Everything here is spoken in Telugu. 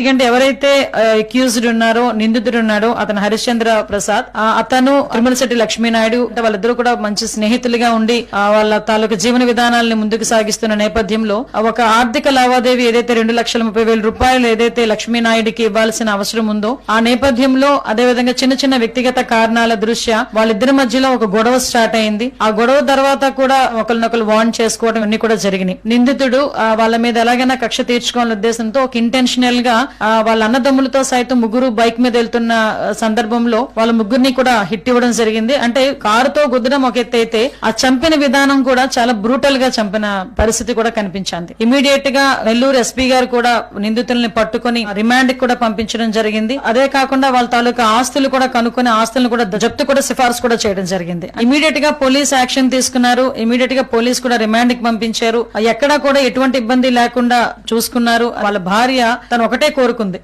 ఎందుకంటే ఎవరైతే అక్యూజ్డ్ ఉన్నారో నిందితుడు ఉన్నాడో అతను హరిశ్చంద్ర ప్రసాద్ అతను తిరుమలశెట్టి లక్ష్మీనాయుడు అంటే వాళ్ళిద్దరూ కూడా మంచి స్నేహితులుగా ఉండి వాళ్ళ తాలూకు జీవన విధానాలను ముందుకు సాగిస్తున్న నేపథ్యంలో ఒక ఆర్థిక లావాదేవీ ఏదైతే రెండు లక్షల ముప్పై వేల రూపాయలు ఏదైతే లక్ష్మీనాయుడికి ఇవ్వాల్సిన అవసరం ఉందో ఆ నేపథ్యంలో అదేవిధంగా చిన్న చిన్న వ్యక్తిగత కారణాల దృష్ట్యా వాళ్ళిద్దరి మధ్యలో ఒక గొడవ స్టార్ట్ అయింది. ఆ గొడవ తర్వాత కూడా ఒకరినొకరు వార్న్ చేసుకోవడం అన్ని కూడా జరిగినాయి. నిందితుడు వాళ్ళ మీద ఎలాగైనా కక్ష తీర్చుకోవాలనే ఉద్దేశంతో ఒక ఇంటెన్షనల్గా వాళ్ళ అన్నదమ్ములతో సైతం ముగ్గురు బైక్ మీద వెళ్తున్న సందర్భంలో వాళ్ళ ముగ్గురిని కూడా హిట్ ఇవ్వడం జరిగింది. అంటే కారుతో గుద్దడం ఒక ఎత్తు అయితే ఆ చంపిన విధానం కూడా చాలా బ్రూటల్గా చంపిన పరిస్థితి కూడా కనిపించింది. ఇమీడియట్గా నెల్లూరు ఎస్పీ గారు కూడా నిందితుల్ని పట్టుకొని రిమాండ్ కూడా పంపించడం జరిగింది. అదే కాకుండా వాళ్ళ తాలూకా ఆస్తులు కూడా కనుక్కొని ఆస్తులను కూడా జప్తు కూడా సిఫార్సు కూడా చేయడం జరిగింది. ఇమీడియట్గా పోలీస్ యాక్షన్ తీసుకున్నారు. ఇమీడియట్గా పోలీస్ కూడా రిమాండ్కి పంపించారు. ఎక్కడా కూడా ఎటువంటి ఇబ్బంది లేకుండా చూసుకున్నారు. వాళ్ళ భార్య తను ఒకటే కోరుకుంది.